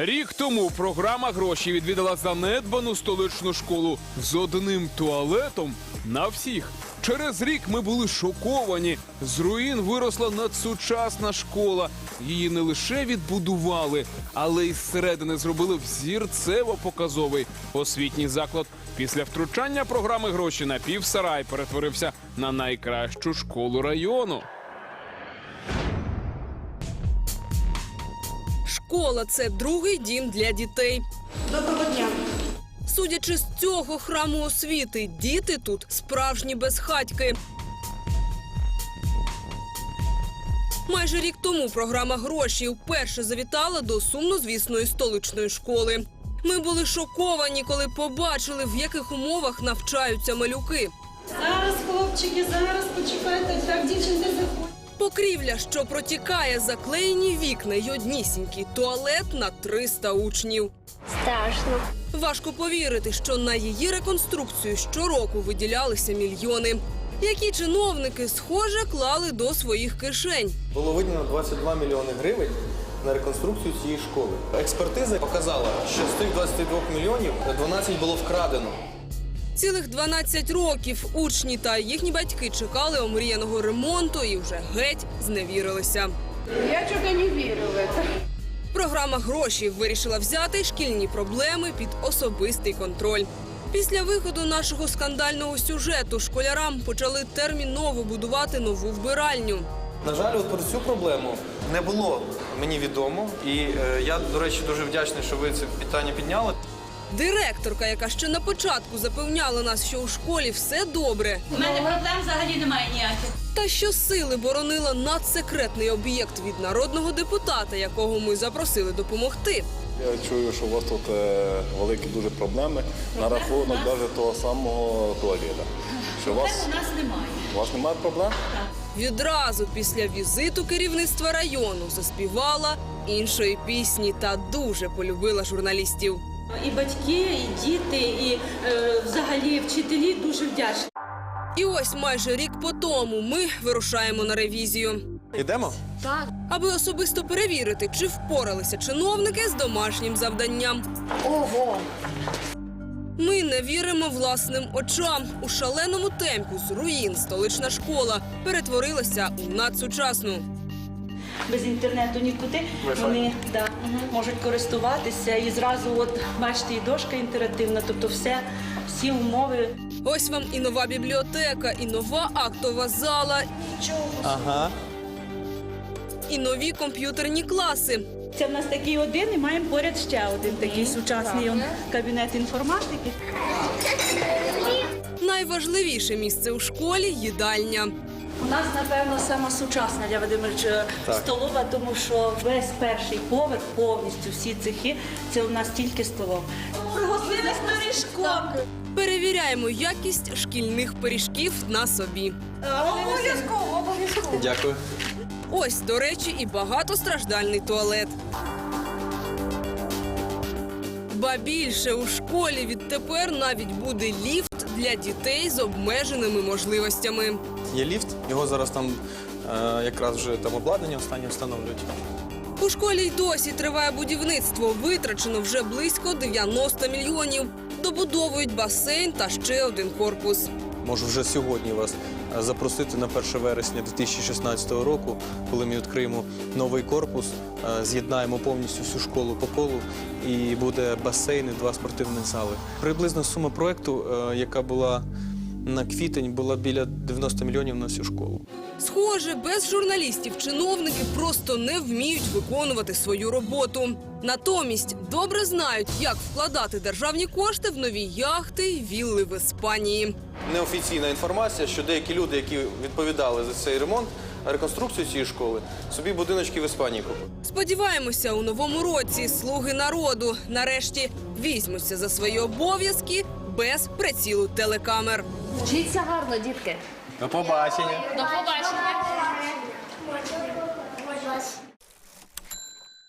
Рік тому програма гроші відвідала занедбану столичну школу з одним туалетом на всіх. Через рік ми були шоковані. З руїн виросла надсучасна школа. Її не лише відбудували, але й зсередини зробили взірцево показовий освітній заклад. Після втручання програми гроші на півсарай перетворився на найкращу школу району. Школа це другий дім для дітей. Доброго дня. Судячи з цього храму освіти, діти тут справжні безхатьки. Майже рік тому програма гроші вперше завітала до сумнозвісної столичної школи. Ми були шоковані, коли побачили, в яких умовах навчаються малюки. Зараз, хлопчики, зараз почекайте. Так, дівчинки, заходь. Покрівля, що протікає, заклеєні вікна й однісінький туалет на 300 учнів. Страшно. Важко повірити, що на її реконструкцію щороку виділялися мільйони, які чиновники, схоже, клали до своїх кишень. Було виділено 22 мільйони гривень на реконструкцію цієї школи. Експертиза показала, що з тих 22 мільйонів 12 було вкрадено. Цілих 12 років учні та їхні батьки чекали омріяного ремонту і вже геть зневірилися. Я что-то не верю в это. Програма гроші вирішила взяти шкільні проблеми під особистий контроль. Після виходу нашого скандального сюжету школярам почали терміново будувати нову вбиральню. На жаль, от про цю проблему не було мені відомо. І е, я, до речі, дуже вдячний, що ви це питання підняли. Директорка, яка ще на початку запевняла нас, що у школі все добре, У мене проблем взагалі немає ніяких. та що сили боронила надсекретний об'єкт від народного депутата, якого ми запросили допомогти. Я чую, що у вас тут е, великі дуже проблеми на рахунок навіть того самого туалета. Що у вас, Проблем у нас немає. у вас немає проблем? Відразу після візиту керівництва району заспівала іншої пісні та дуже полюбила журналістів. І батьки, і діти, і е, взагалі вчителі дуже вдячні. І ось майже рік по тому ми вирушаємо на ревізію. Ідемо? Аби особисто перевірити, чи впоралися чиновники з домашнім завданням. Ого. Ми не віримо власним очам. У шаленому темпі з руїн столична школа перетворилася у надсучасну. Без інтернету нікуди вони да, можуть користуватися. І зразу, от бачите, і дошка інтерактивна, тобто все, всі умови. Ось вам і нова бібліотека, і нова актова зала, Ага. і нові комп'ютерні класи. Це в нас такий один, і маємо поряд ще один такий сучасний он, кабінет інформатики. Найважливіше місце у школі їдальня. У нас, напевно, сама сучасна для Вадимировича столова, тому що весь перший поверх, повністю всі цехи, це у нас тільки столова. Пригостились пиріжком. Перевіряємо якість шкільних пиріжків на собі. Обов'язково, обов'язково. Дякую. Ось, до речі, і багатостраждальний туалет. Ба більше у школі відтепер навіть буде ліфт для дітей з обмеженими можливостями. Є ліфт, його зараз там е, якраз вже там обладнання останнє встановлюють. У школі й досі триває будівництво. Витрачено вже близько 90 мільйонів. Добудовують басейн та ще один корпус. Можу вже сьогодні вас е, запросити на 1 вересня 2016 року, коли ми відкриємо новий корпус, е, з'єднаємо повністю всю школу по колу і буде басейн і два спортивні зали. Приблизна сума проекту, е, яка була на квітень, була біля 90 мільйонів на всю школу. Схоже, без журналістів чиновники просто не вміють виконувати свою роботу. Натомість добре знають, як вкладати державні кошти в нові яхти й вілли в Іспанії. Неофіційна інформація, що деякі люди, які відповідали за цей ремонт, реконструкцію цієї школи, собі будиночки в Іспанії купили. Сподіваємося, у новому році слуги народу нарешті візьмуться за свої обов'язки без прицілу телекамер. Вчіться гарно, дітки. До побачення. До побачення.